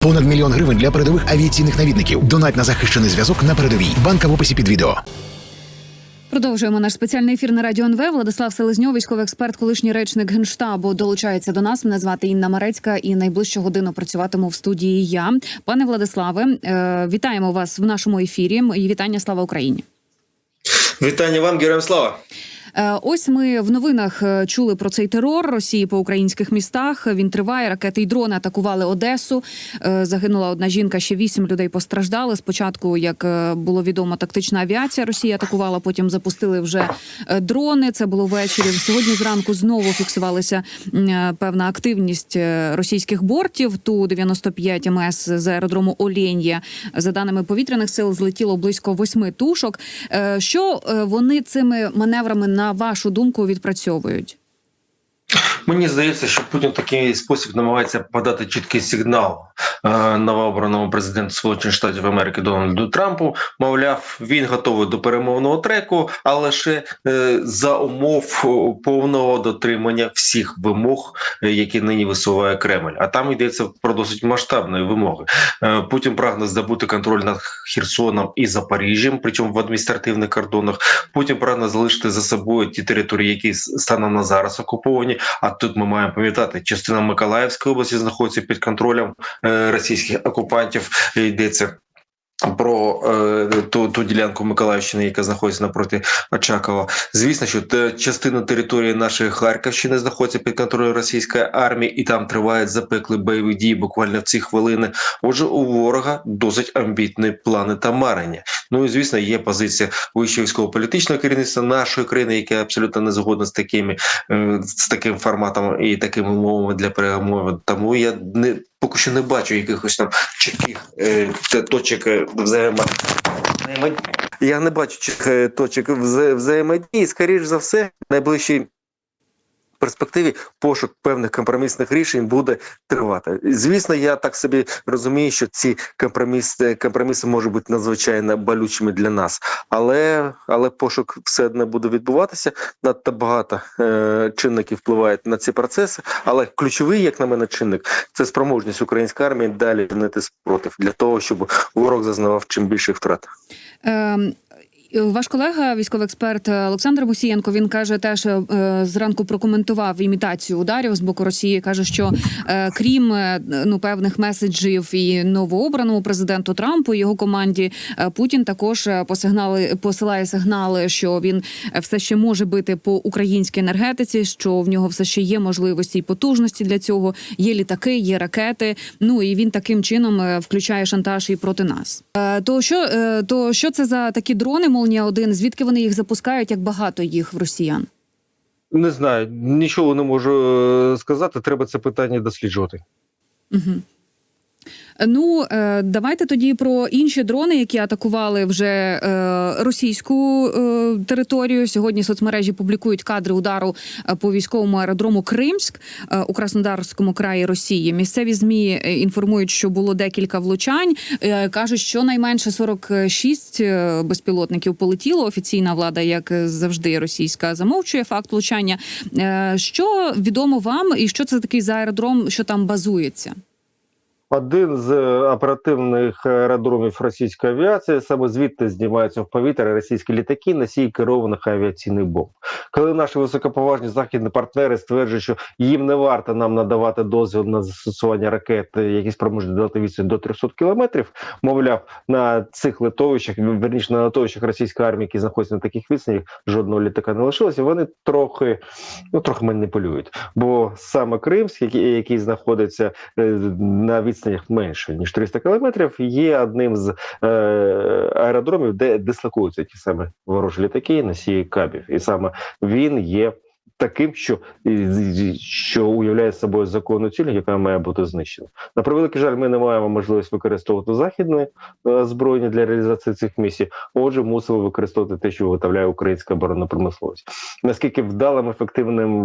Понад мільйон гривень для передових авіаційних навідників. Донать на захищений зв'язок на передовій. Банка в описі під відео. Продовжуємо наш спеціальний ефір на радіо НВ. Владислав Селезньов, військовий експерт, колишній речник генштабу, долучається до нас. Мене звати Інна Марецька, і найближчу годину працюватиму в студії. Я пане Владиславе, е, вітаємо вас в нашому ефірі. І вітання слава Україні. Вітання вам, героям слава. Е, Ось ми в новинах е, чули про цей терор Росії по українських містах. Він триває. Ракети й дрони атакували Одесу. Е, Загинула одна жінка. Ще вісім людей постраждали. Спочатку, як було відомо, тактична авіація Росії атакувала. Потім запустили вже дрони. Це було ввечері. Сьогодні зранку знову фіксувалася певна активність російських бортів. Ту 95 МС з аеродрому Олен'я. За даними повітряних сил, злетіло близько восьми тушок. Що вони цими маневрами на вашу думку відпрацьовують? Мені здається, що Путін в такий спосіб намагається подати чіткий сигнал е, новообраному президенту Сполучених Штатів Америки Дональду Трампу. Мовляв, він готовий до перемовного треку, але лише е, за умов повного дотримання всіх вимог, е, які нині висуває Кремль. А там йдеться про досить масштабні вимоги. Е, Путін прагне здобути контроль над Херсоном і Запоріжжям, причому в адміністративних кордонах. Путін прагне залишити за собою ті території, які станом на зараз окуповані. А тут ми маємо пам'ятати, частина Миколаївської області знаходиться під контролем е, російських окупантів. Йдеться. Про е, ту, ту ділянку Миколаївщини, яка знаходиться напроти Очакова, звісно, що те, частина території нашої Харківщини знаходиться під контролем російської армії, і там тривають запекли бойові дії буквально в ці хвилини. Отже, у ворога досить амбітні плани та марення. Ну і звісно, є позиція вищого військово-політичного керівництва нашої країни, яке абсолютно не згодно з такими е, з таким форматом і такими умовами для перемови. Тому я не поки що не бачу якихось там чітких е, точок е, взаємодії. Я не бачу чітких е, точок взаємодії. Скоріш за все, в найближчій перспективі пошук певних компромісних рішень буде тривати. Звісно, я так собі розумію, що ці компроміси, компроміси можуть бути надзвичайно болючими для нас, але, але пошук все одно буде відбуватися. Надто багато е, чинників впливають на ці процеси. Але ключовий, як на мене, чинник це спроможність української армії далі чинити спротив для того, щоб ворог зазнавав чим більших втрат. Ем, Ваш колега, військовий експерт Олександр Мусієнко, він каже, теж е, зранку прокоментував імітацію ударів з боку Росії. каже, що е, крім е, ну певних меседжів і новообраному президенту Трампу і його команді, Путін також посигнали посилає сигнали, що він все ще може бити по українській енергетиці, що в нього все ще є можливості і потужності для цього. Є літаки, є ракети. Ну і він таким чином включає шантаж і проти нас. То що то що це за такі дрони? Молнія 1 звідки вони їх запускають? Як багато їх в росіян? Не знаю, нічого не можу е, сказати. Треба це питання досліджувати. Угу. Ну е, давайте тоді про інші дрони, які атакували вже е, російську е, територію. Сьогодні соцмережі публікують кадри удару по військовому аеродрому Кримськ у Краснодарському краї Росії. Місцеві змі інформують, що було декілька влучань. Кажуть, що найменше 46 е, безпілотників полетіло. Офіційна влада, як завжди, російська замовчує факт влучання. Що відомо вам, і що це такий за аеродром, що там базується? Один з е, оперативних аеродромів російської авіації саме звідти знімаються в повітря російські літаки носії керованих авіаційних бомб. Коли наші високоповажні західні партнери стверджують, що їм не варто нам надавати дозвіл на застосування ракет, які спроможні дати відстань до 300 кілометрів, мовляв, на цих литовищах, верніше на литовищах російської армії, які знаходяться на таких відстанях, жодного літака не лишилося. Вони трохи ну трохи маніпулюють. Бо саме Кримськ, який, який знаходиться е, на відстанях менше ніж 300 кілометрів, є одним з е, аеродромів, де дислокуються ті саме ворожі літаки, носії кабів, і саме він є. Таким, що що уявляє собою законну ціль, яка має бути знищена. На превеликий жаль, ми не маємо можливості використовувати західне озброєння для реалізації цих місій. Отже, мусимо використовувати те, що виготовляє українська оборонна промисловість. Наскільки вдалим ефективним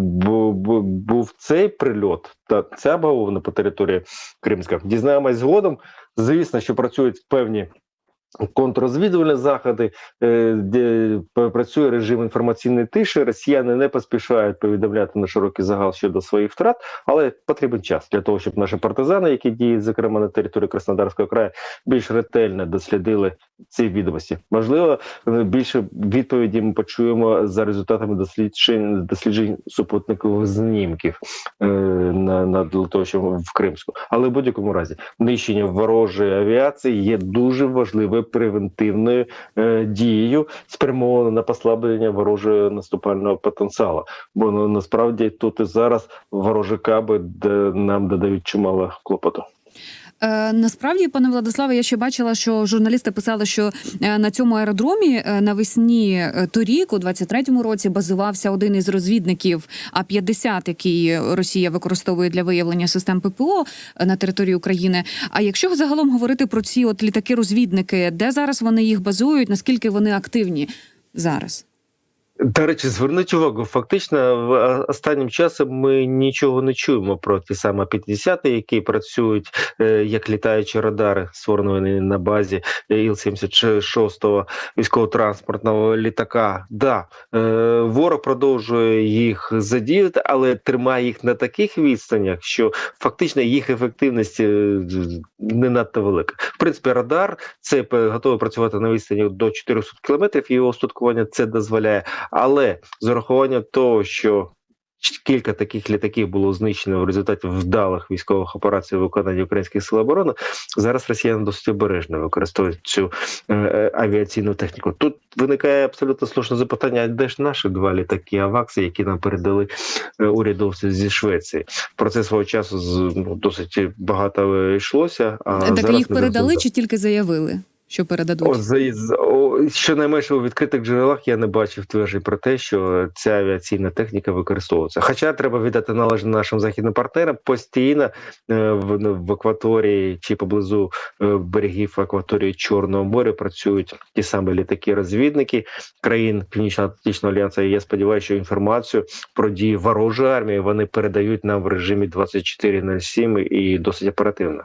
був цей прильот та ця бавовна по території Кримська, дізнаємось згодом. Звісно, що працюють певні контррозвідувальні заходи, е, де працює режим інформаційної тиші. Росіяни не поспішають повідомляти на широкий загал щодо своїх втрат, але потрібен час для того, щоб наші партизани, які діють зокрема на території Краснодарського краю, більш ретельно дослідили ці відомості. Можливо, більше відповіді ми почуємо за результатами досліджень досліджень супутникових знімків е, на, на для того, що в Кримську. Але в будь-якому разі нищення ворожої авіації є дуже важливою превентивною е, дією, спрямовано на послаблення ворожого наступального потенціалу. Бо ну, насправді тут і зараз ворожі каби нам додають чимало клопоту. Е, насправді, пане Владиславе, я ще бачила, що журналісти писали, що е, на цьому аеродромі е, навесні торік, у 23-му році, базувався один із розвідників А-50, який Росія використовує для виявлення систем ППО на території України. А якщо загалом говорити про ці от літаки-розвідники, де зараз вони їх базують, наскільки вони активні зараз? До речі, зверніть увагу, фактично в останнім часом ми нічого не чуємо про ті саме 50 які працюють е, як літаючі радари, створені на базі Іл-76 військово-транспортного літака. Да, е, ворог продовжує їх задіяти, але тримає їх на таких відстанях, що фактично їх ефективність е, не надто велика. В принципі, радар це готовий працювати на відстані до 400 кілометрів. Його устаткування це дозволяє. Але з урахуванням того, що кілька таких літаків було знищено в результаті вдалих військових операцій виконання українських сил оборони, зараз росіяни досить обережно використовують цю е, е, авіаційну техніку. Тут виникає абсолютно слушне запитання: а де ж наші два літаки Авакси, які нам передали е, урядовці зі Швеції? Про це свого часу з ну, досить багато йшлося. А так зараз їх передали чи тільки заявили, що передадуть? О, за, з- о, щонайменше у відкритих джерелах я не бачив тверджень про те, що ця авіаційна техніка використовується. Хоча треба віддати належне нашим західним партнерам постійно е, в, в акваторії чи поблизу е, берегів акваторії Чорного моря працюють ті самі літаки-розвідники країн Північно-Атлантичного альянсу. І я сподіваюся, що інформацію про дії ворожої армії вони передають нам в режимі 24.07 і досить оперативно.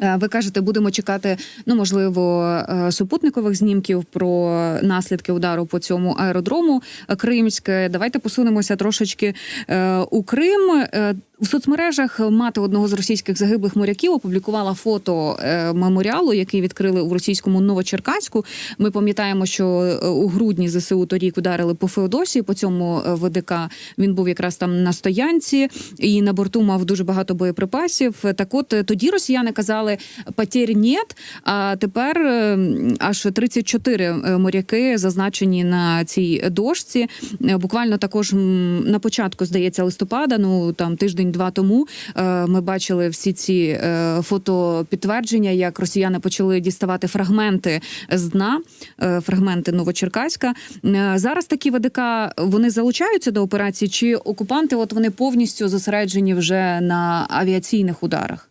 Е, Ви кажете, будемо чекати, ну можливо, е, супутникових знімків про наслідки удару по цьому аеродрому Кримське. Давайте посунемося трошечки е, у Крим. В соцмережах мати одного з російських загиблих моряків опублікувала фото меморіалу, який відкрили у російському Новочеркаську. Ми пам'ятаємо, що у грудні ЗСУ торік ударили по Феодосії. По цьому ВДК він був якраз там на стоянці, і на борту мав дуже багато боєприпасів. Так, от тоді росіяни казали «потерь нет», а тепер е, аж 34 е, моряки зазначені на цій дошці. Е, Буквально також на початку, здається, листопада, ну там тиждень-два тому ми бачили всі ці фотопідтвердження, як росіяни почали діставати фрагменти з дна, фрагменти Новочеркаська. Зараз такі ВДК вони залучаються до операції, чи окупанти от вони повністю зосереджені вже на авіаційних ударах?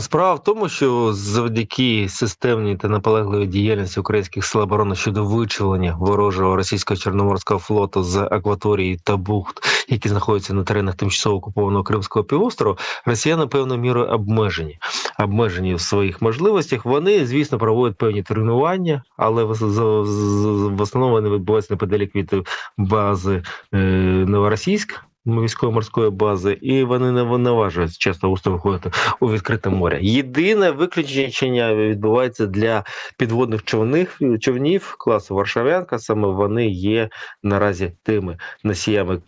Справа в тому, що завдяки системній та наполегливій діяльності українських сил оборони щодо вичавлення ворожого російського чорноморського флоту з акваторії та бухт, які знаходяться на теренах тимчасово окупованого Кримського півострова, росіяни певною мірою обмежені. Обмежені в своїх можливостях. Вони, звісно, проводять певні тренування, але в основному вони відбуваються неподалік від бази е, Новоросійськ. Військово-морської бази, і вони не наважують часто густо виходити у відкрите море. Єдине виключення відбувається для підводних човних човнів класу Варшавянка. Саме вони є наразі тими носіями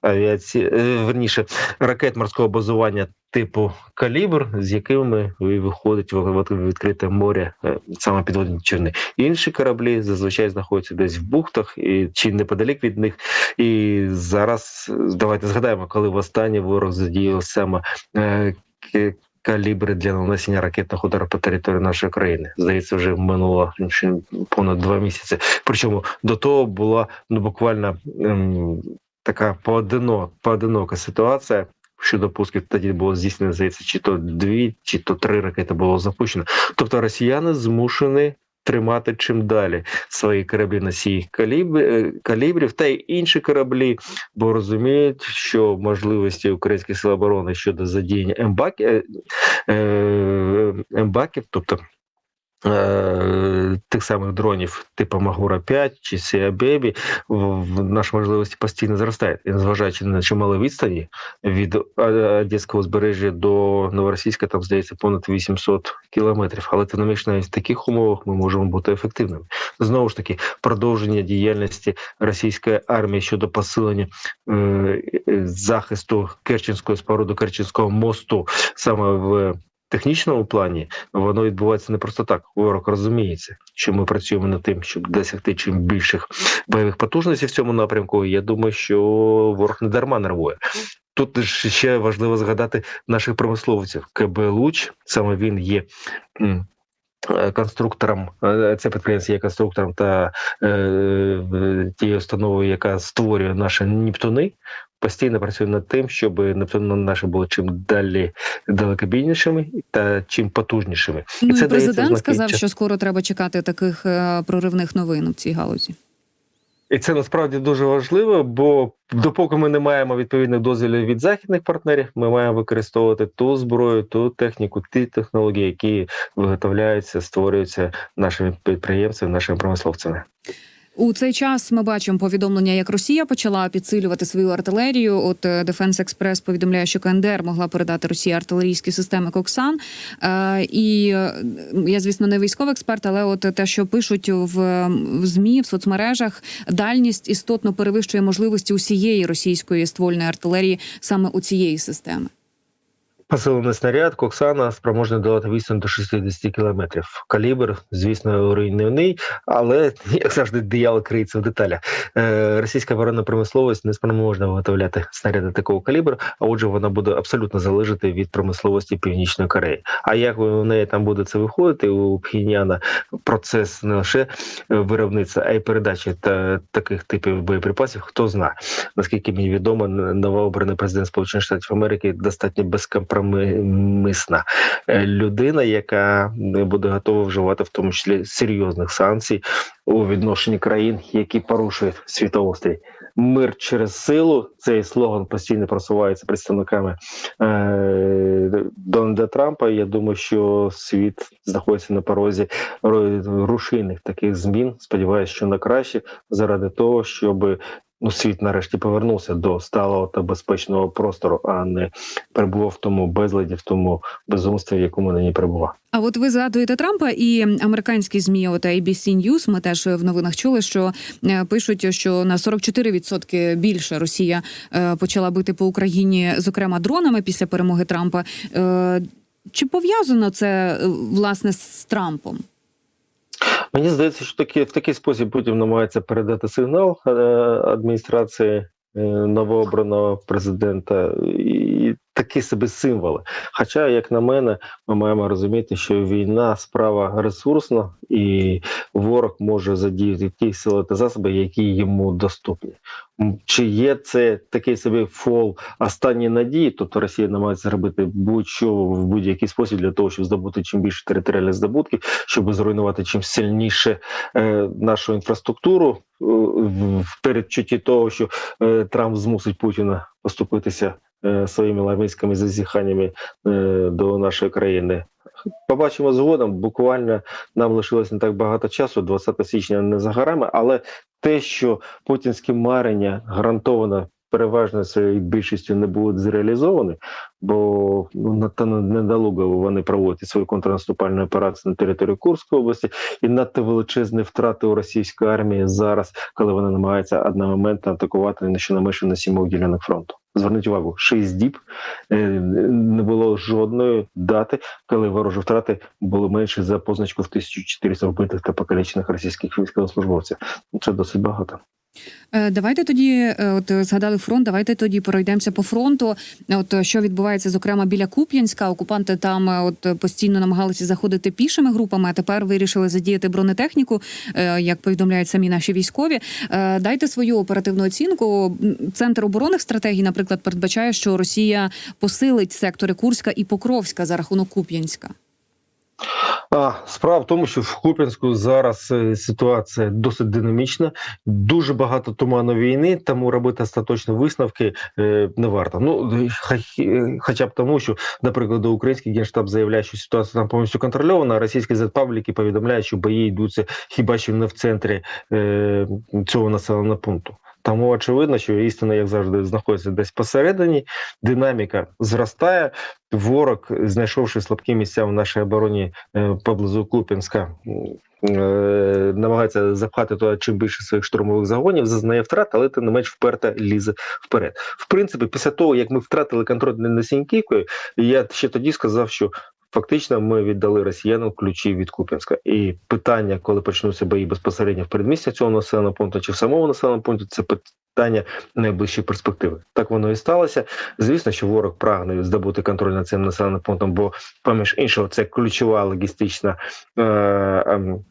авіації, е, верніше ракет морського базування типу калібр, з якими виходить в відкрите море е, саме підводні човни. Інші кораблі зазвичай знаходяться десь в бухтах і чи неподалік від них. І зараз давайте згадаємо, коли востаннє ворог задіяв саме е, калібри для нанесення ракетних ударів по території нашої країни. Здається, вже минуло понад два місяці. Причому до того була ну буквально ем, така поодино, поодинока ситуація. Щодо пусків тоді було здійснено, здається, чи то дві, чи то три ракети було запущено. Тобто росіяни змушені тримати чим далі свої кораблі носії каліб... е, калібрів та й інші кораблі, бо розуміють, що можливості українських сил оборони щодо задіяння ембаки, е, ембаків, тобто е, Тих самих дронів типу Магура 5 чи Сія Бебі в наші можливості постійно зростають. І незважаючи на чималі відстані від е, Одеського узбережжя до Новоросійська, там здається понад 800 кілометрів. Але тим не менш в таких умовах ми можемо бути ефективними. Знову ж таки, продовження діяльності російської армії щодо посилення е, е, захисту Керченської споруди Керченського мосту саме в технічному плані воно відбувається не просто так. Ворог розуміється, що ми працюємо над тим, щоб досягти чим більших бойових потужностей в цьому напрямку. Я думаю, що ворог не дарма нервує. Тут ще важливо згадати наших промисловців. КБ Луч саме він є. е, Конструктором е, це підприємство є конструктором та е, тією установою, яка створює наші Нептуни, постійно працює над тим, щоб Нептуни наші були чим далі далекобійнішими та чим потужнішими. Ну і це дається президент сказав, що скоро треба чекати таких е, проривних новин в цій галузі. І це насправді дуже важливо, бо допоки ми не маємо відповідних дозволів від західних партнерів, ми маємо використовувати ту зброю, ту техніку, ті технології, які виготовляються, створюються нашими підприємцями, нашими промисловцями. У цей час ми бачимо повідомлення, як Росія почала підсилювати свою артилерію. От е, Defense Express повідомляє, що КНДР могла передати Росії артилерійські системи Коксан. Е, і е, я, звісно, не військовий експерт, але от те, що пишуть в, в змі в соцмережах, дальність істотно перевищує можливості усієї російської ствольної артилерії саме у цієї системи. Посилений снаряд Коксана спроможний долати відстань до 60 кілометрів. Калібр, звісно, руйнівний, але як завжди, диявол криється в деталях. Е, російська оборонна промисловість не спроможна виготовляти снаряди такого калібру, а отже, вона буде абсолютно залежати від промисловості Північної Кореї. А як у неї там буде це виходити у Пхіняна процес не лише виробництва, а й передачі та таких типів боєприпасів, хто знає. Наскільки мені відомо, новообраний президент Сполучених Штатів Америки достатньо безкомпромисна е, людина, яка не буде готова вживати в тому числі серйозних санкцій у відношенні країн, які порушують світоустрій. Мир через силу цей слоган постійно просувається представниками е, Дональда Трампа. Я думаю, що світ знаходиться на порозі ру- рушійних таких змін. Сподіваюся, що на краще заради того, щоб світ нарешті повернувся до сталого та безпечного простору, а не перебував в тому безладі, в тому безумстві, в якому нині перебував. А от ви згадуєте Трампа і американські змі, от ABC News, Ми теж в новинах чули, що е, пишуть, що на 44% більше Росія е, почала бити по Україні, зокрема дронами після перемоги Трампа. Е, Чи пов'язано це власне з Трампом? Мені здається, що такі в такий спосіб Путін намагається передати сигнал е, адміністрації е, новообраного президента. І такі собі символи. Хоча, як на мене, ми маємо розуміти, що війна справа ресурсна, і ворог може задіяти ті сили та засоби, які йому доступні. Чи є це такий собі фол останньої надії? Тобто Росія намагається зробити будь-що в будь-який спосіб для того, щоб здобути чим більше територіальних здобутків, щоб зруйнувати чим сильніше е, нашу інфраструктуру е, в передчутті того, що е, Трамп змусить Путіна поступитися своїми лавинськими зазіханнями е, до нашої країни. Побачимо згодом. Буквально нам лишилось не так багато часу. 20 січня не за горами, але те, що путінські марення гарантовано переважно своєю більшістю не будуть зреалізовані, бо ну надто недолуго вони проводять свою контрнаступальну операцію на території Курської області, і надто величезні втрати у російської армії зараз, коли вона намагається одномоментно атакувати не щонайменше на сімох ділянок фронту. Зверніть увагу, шість діб е, не було жодної дати, коли ворожі втрати були менше за позначку в 1400 вбитих та покалічених російських військовослужбовців. Це досить багато. Е, Давайте тоді, е, от згадали фронт. Давайте тоді пройдемося по фронту. От що відбувається, зокрема біля Куп'янська. Окупанти там е, от постійно намагалися заходити пішими групами, а тепер вирішили задіяти бронетехніку, як повідомляють самі наші військові. Дайте свою оперативну оцінку. Центр оборонних стратегій, наприклад, передбачає, що Росія посилить сектори Курська і Покровська за рахунок Куп'янська. А справа в тому, що в Куп'янську зараз е, ситуація досить динамічна, дуже багато туману війни, тому робити остаточні висновки е, не варто. Ну е, хоча б тому, що, наприклад, український генштаб заявляє, що ситуація там повністю контрольована. а Російські зетпабліки повідомляють, що бої йдуться хіба що не в центрі цього населеного пункту. Тому очевидно, що істина, як завжди, знаходиться десь посередині. Динаміка зростає. Ворог, знайшовши слабкі місця в нашій обороні е, поблизу Куп'янська, е, намагається запхати туди чим більше своїх штурмових загонів, зазнає втрат, але тим не менш вперто лізе вперед. В принципі, після того, як ми втратили контроль над Сіньківкою, я ще тоді сказав, що. Фактично, ми віддали росіянам ключі від Куп'янська. І питання, коли почнуться бої безпосередньо в передмісті цього населеного пункту чи в самому населеному пункті, це питання найближчої перспективи. Так воно і сталося. Звісно, що ворог прагне здобути контроль над цим населеним пунктом, бо поміж іншого, це ключова логістична. Е, ем,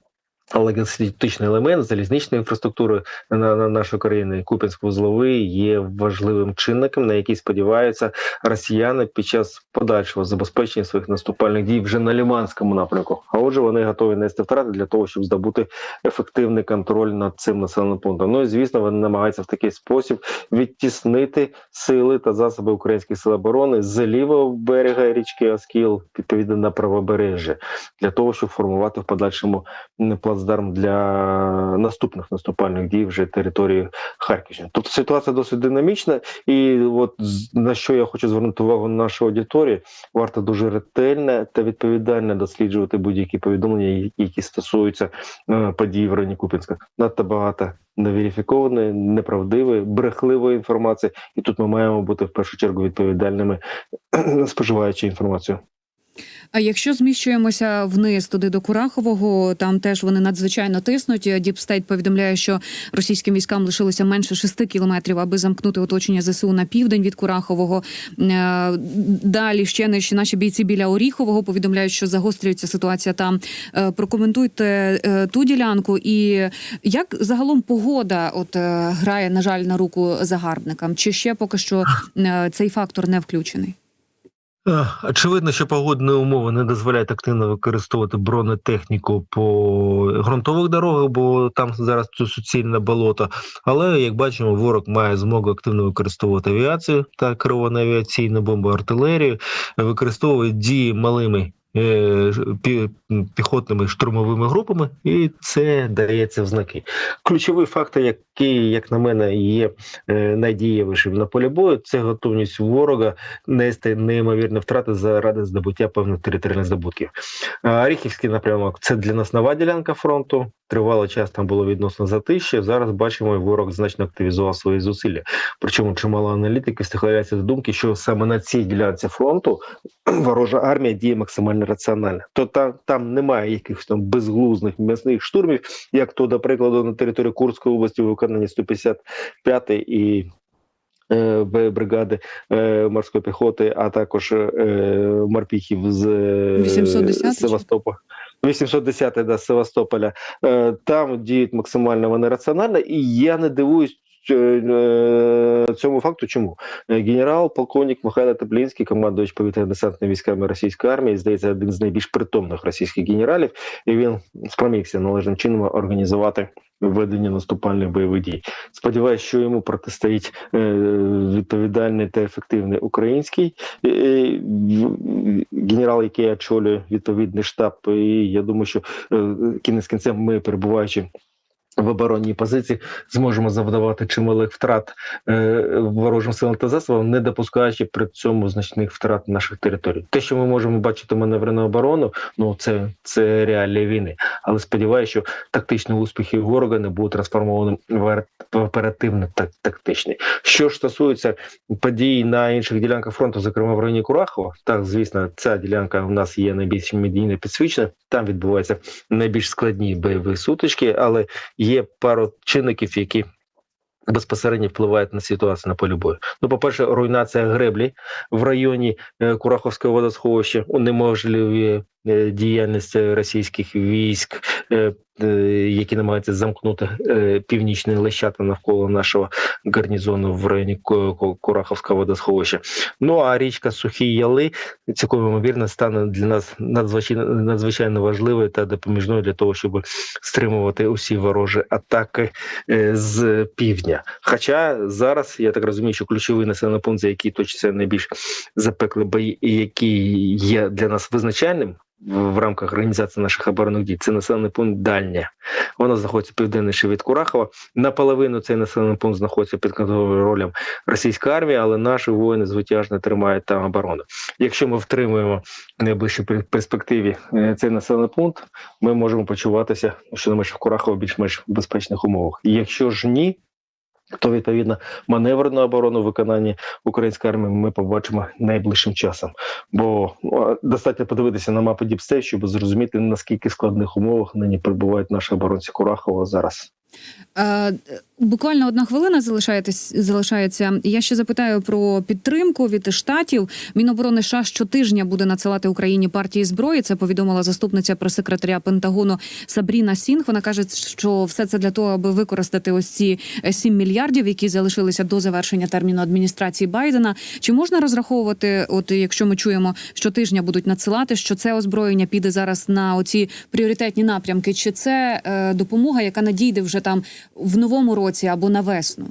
Логістичний елемент залізничної інфраструктури на, на нашої країни Куп'янськ-Вузловий є важливим чинником, на який сподіваються росіяни під час подальшого забезпечення своїх наступальних дій вже на Ліманському напрямку. А отже, вони готові нести втрати для того, щоб здобути ефективний контроль над цим населеним пунктом. Ну і звісно, вони намагаються в такий спосіб відтіснити сили та засоби українських сил оборони з лівого берега річки Оскіл відповідно на правобережжя для того, щоб формувати в подальшому м, плацдарм для наступних наступальних дій вже території Харківщини. Тобто ситуація досить динамічна, і от на що я хочу звернути увагу нашої аудиторії, варто дуже ретельно та відповідально досліджувати будь-які повідомлення, які стосуються е, подій в районі Купінська. Надто багато неверифікованої, неправдивої, брехливої інформації, і тут ми маємо бути в першу чергу відповідальними споживаючи інформацію. А якщо зміщуємося вниз туди до Курахового, там теж вони надзвичайно тиснуть. Діпстейт повідомляє, що російським військам лишилося менше шести кілометрів, аби замкнути оточення ЗСУ на південь від Курахового. Е, Далі ще не наші бійці біля Оріхового повідомляють, що загострюється ситуація там. Е, Прокоментуйте е, ту ділянку, і як загалом погода от грає, на жаль, на руку загарбникам, чи ще поки що цей фактор не включений? Е, Очевидно, що погодні умови не дозволяють активно використовувати бронетехніку по ґрунтових дорогах, бо там зараз це суцільне болото. Але як бачимо, ворог має змогу активно використовувати авіацію та керовану авіаційну бомбу, артилерію, використовує дії малими. Е, Піхотними штурмовими групами, і це дається в знаки. Ключовий фактор, який, як на мене, є е, найдієвішим на полі бою, це готовність ворога нести неймовірні втрати заради здобуття певних територіальних здобутків. А Оріхівський напрямок це для нас нова ділянка фронту. Тривалий час там було відносно затище. Зараз бачимо, ворог значно активізував свої зусилля. Причому чимало аналітиків стихаються до думки, що саме на цій ділянці фронту ворожа армія діє максимально раціонально. То там, там немає якихось там безглузних м'ясних штурмів, як то, до прикладу, на території Курської області у виконанні 155 і е, бригади е, морської піхоти, а також е, морпіхів з е, 810? Севастополя. 810 да, з Севастополя. Там діють максимально вони раціонально, і я не дивуюсь. Е, Цьому факту чому Е, генерал, полковник Михайло Теплінський, командувач повітряно-десантними військами російської армії, здається, один з найбільш притомних російських генералів, і він спромігся належним чином організувати ведення наступальних бойових дій. Сподіваюсь, що йому протистоїть е, відповідальний та ефективний український е, генерал, який очолює відповідний штаб. І я думаю, що кінець кінцем ми перебуваючи. В оборонній позиції зможемо завдавати чималих втрат е, ворожим силам та засобам, не допускаючи при цьому значних втрат наших територій. Те, що ми можемо бачити маневрену оборону, ну це, це реалії війни. Але сподіваюся, що тактичні успіхи ворога не будуть трансформовані в оперативно так тактичні. Що ж стосується подій на інших ділянках фронту, зокрема в районі Курахова, так звісно, ця ділянка у нас є найбільш медійно підсвічена. Там відбуваються найбільш складні бойові сутички, але є пару чинників, які безпосередньо впливають на ситуацію на полі бою. Ну, по-перше, руйнація греблі в районі е, Кураховського водосховища унеможливі діяльність російських військ, е, е, які намагаються замкнути е, північний лещата навколо нашого гарнізону в районі Ко- Ко- Кураховського водосховища. Ну а річка Сухі Яли цілком ймовірно стане для нас надзвичайно надзвичайно важливою та допоміжною для того, щоб стримувати усі ворожі атаки е, з півдня. Хоча зараз я так розумію, що ключовий населений пункт, за який точаться найбільш запекли бої, і який є для нас визначальним. В рамках організації наших оборонних дій це населений пункт Дальня. Воно знаходиться південніше від Курахова. Наполовину цей населений пункт знаходиться під контролем російської армії, але наші воїни звитяжно тримають там оборону. Якщо ми втримуємо в найближчій перспективі е, цей населений пункт, ми можемо почуватися, що менше в Курахово більш-менш безпечних умовах. Якщо ж ні, то відповідно маневрену оборону в виконанні української армії ми побачимо найближчим часом. Бо ну, достатньо подивитися на мапу Діпстей, щоб зрозуміти наскільки складних умовах нині перебувають наші оборонці Курахова зараз. Е, Буквально одна хвилина залишаєтесь- залишається. Я ще запитаю про підтримку від штатів. Міноборони США щотижня буде надсилати Україні партії зброї. Це повідомила заступниця прес-секретаря Пентагону Сабріна Сінг. Вона каже, що все це для того, аби використати ось ці е, 7 мільярдів, які залишилися до завершення терміну адміністрації Байдена. Чи можна розраховувати, от якщо ми чуємо, щотижня будуть надсилати, що це озброєння піде зараз на оці пріоритетні напрямки? Чи це е, допомога, яка надійде вже там в новому році або на весну?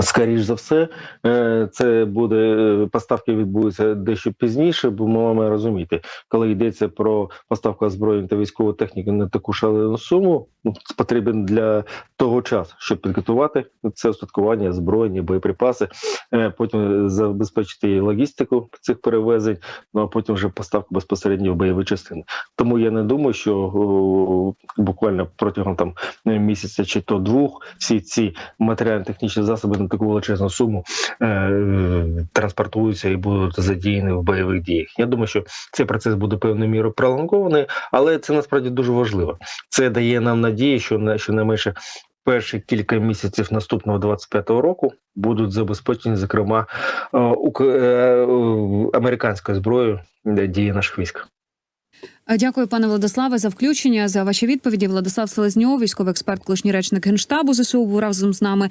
Скоріш за все, е, це буде е, поставки відбудуться дещо пізніше, бо ми маємо розуміти, коли йдеться про поставку озброєння та військової техніки на таку шалену суму, ну, потрібен для того часу, щоб підготувати це устаткування, озброєння, боєприпаси, е, потім забезпечити логістику цих перевезень, ну а потім вже поставку безпосередньо в бойові частини. Тому я не думаю, що буквально протягом там місяця чи то двох всі ці матеріально-технічні засоби на таку величезну суму е, транспортуються і будуть задіяні в бойових діях. Я думаю, що цей процес буде певною мірою пролонгований, але це насправді дуже важливо. Це дає нам надію, що на щонайменше перші кілька місяців наступного 25-го року будуть забезпечені, зокрема, е, е, американською зброєю для дії наших військ. Е, Дякую, пане Владиславе, за включення за ваші відповіді. Владислав Селезньов, військовий експерт, колишній речник генштабу ЗСУ, був разом з нами.